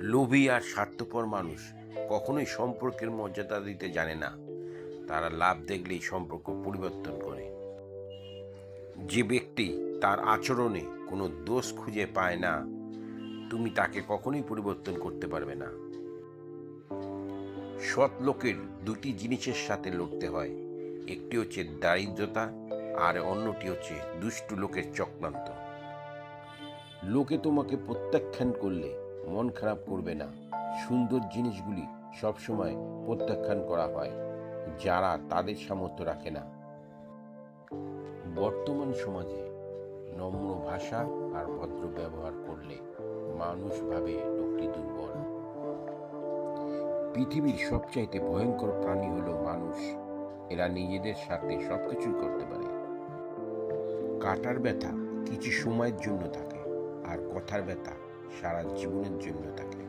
লোভী আর স্বার্থপর মানুষ কখনোই সম্পর্কের মর্যাদা দিতে জানে না। তারা লাভ দেখলেই সম্পর্ক পরিবর্তন করে। যে ব্যক্তি তার আচরণে কোনো দোষ খুঁজে পায় না, তুমি তাকে কখনোই পরিবর্তন করতে পারবে না। সৎ লোকের দুটি জিনিসের সাথে লড়তে হয়, একটি হচ্ছে দারিদ্রতা আর অন্যটি হচ্ছে দুষ্টু লোকের চক্রান্ত। লোকে তোমাকে প্রত্যাখ্যান করলে মন খারাপ করবে না। সুন্দর জিনিসগুলি সবসময় প্রত্যাখ্যান করা হয়, যারা তাদের সামর্থ্য রাখে না। বর্তমান সমাজে নম্র ভাষা আর ভদ্র ব্যবহার করলে মানুষ ভাবে লোকটি দুর্বল। পৃথিবীর সবচাইতে ভয়ঙ্কর প্রাণী হলো মানুষ। এরা নিজেদের স্বার্থে সবকিছুই করতে পারে। কাটার ব্যথা কিছু সময়ের জন্য থাকে মাথার ব্যথা সারা জীবনের জন্য থাকে